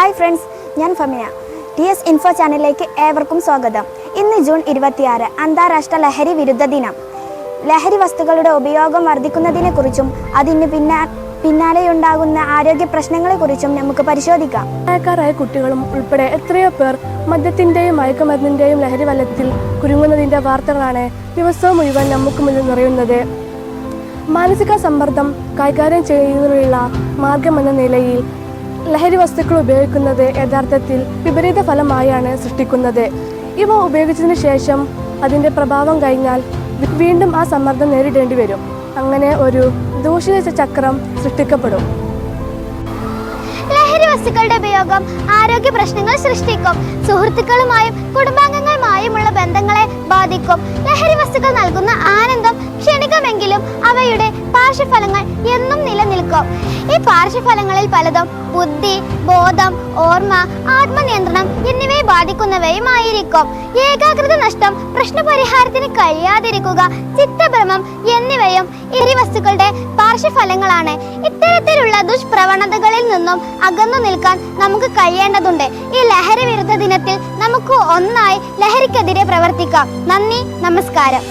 Hi friends ഞാൻ ഫമിന. T S info ചാനലിലേക്ക് ഏവർക്കും സ്വാഗതം. ഇന്ന് ജൂൺ ഇരുപത്തിയാറ് അന്താരാഷ്ട്ര ലഹരി വിരുദ്ധ ദിനം. ലഹരി വസ്തുക്കളുടെ ഉപയോഗം വർദ്ധിക്കുന്നതിനെക്കുറിച്ചും അതിന് പിന്നാ പിന്നാലെയുണ്ടാകുന്ന ആരോഗ്യ പ്രശ്നങ്ങളെക്കുറിച്ചും നമുക്ക് പരിശോധിക്കാം. പ്രായക്കാരായ കുട്ടികളും ഉൾപ്പെടെ എത്രയോ പേർ മദ്യത്തിന്റെയും മയക്കുമരുന്നിന്റെയും ലഹരി വലത്തിൽ കുരുങ്ങുന്നതിന്റെ വാർത്തകളാണ് ദിവസവും മുഴുവൻ നമുക്ക് മുന്നിൽ നിറയുന്നത്. മാനസിക സമ്മർദ്ദം കൈകാര്യം ചെയ്യുന്നതിനുള്ള മാർഗമെന്ന നിലയിൽ ലഹരി വസ്തുക്കൾ ഉപയോഗിക്കുന്നത് യഥാർത്ഥത്തിൽ വിപരീത ഫലമായാണ് സൃഷ്ടിക്കുന്നത്. ഇവ ഉപയോഗിച്ചതിന് ശേഷം അതിന്റെ പ്രഭാവം കഴിഞ്ഞാൽ വീണ്ടും ആ സമ്മർദ്ദം നേരിടേണ്ടി വരും. അങ്ങനെ ഒരു ദൂഷിത ചക്രം സൃഷ്ടിക്കപ്പെടും. ലഹരി വസ്തുക്കളുടെ ഉപയോഗം ആരോഗ്യ പ്രശ്നങ്ങൾ സൃഷ്ടിക്കും. സുഹൃത്തുക്കളുമായും കുടുംബാംഗങ്ങളുമായുമുള്ള ബന്ധങ്ങളെ ബാധിക്കും. ലഹരി വസ്തുക്കൾ നൽകുന്ന ആനന്ദം ക്ഷണികമെങ്കിലും അവയുടെ പാർശ്വഫലങ്ങൾ എന്നും നിലനിൽക്കും ഈ പാർശ്വഫലങ്ങളിൽ പലതും ബുദ്ധി ബോധം ഓർമ്മ ആത്മനിയന്ത്രണം എന്നിവയെ ബാധിക്കുന്നവയുമായിരിക്കും. ഏകാഗ്രത നഷ്ടം പ്രശ്നപരിഹാരത്തിന് കഴിയാതിരിക്കുക ചിത്തഭ്രമം എന്നിവയും ഇരി വസ്തുക്കളുടെ പാർശ്വഫലങ്ങളാണ്. ഇത്തരത്തിലുള്ള ദുഷ്പ്രവണതകളിൽ നിന്നും അകന്നു നിൽക്കാൻ നമുക്ക് കഴിയേണ്ടതുണ്ട്. ഈ ലഹരി വിരുദ്ധ ദിനത്തിൽ നമുക്ക് ഒന്നായി ലഹരിക്കെതിരെ പ്രവർത്തിക്കാം. നന്ദി നമസ്കാരം.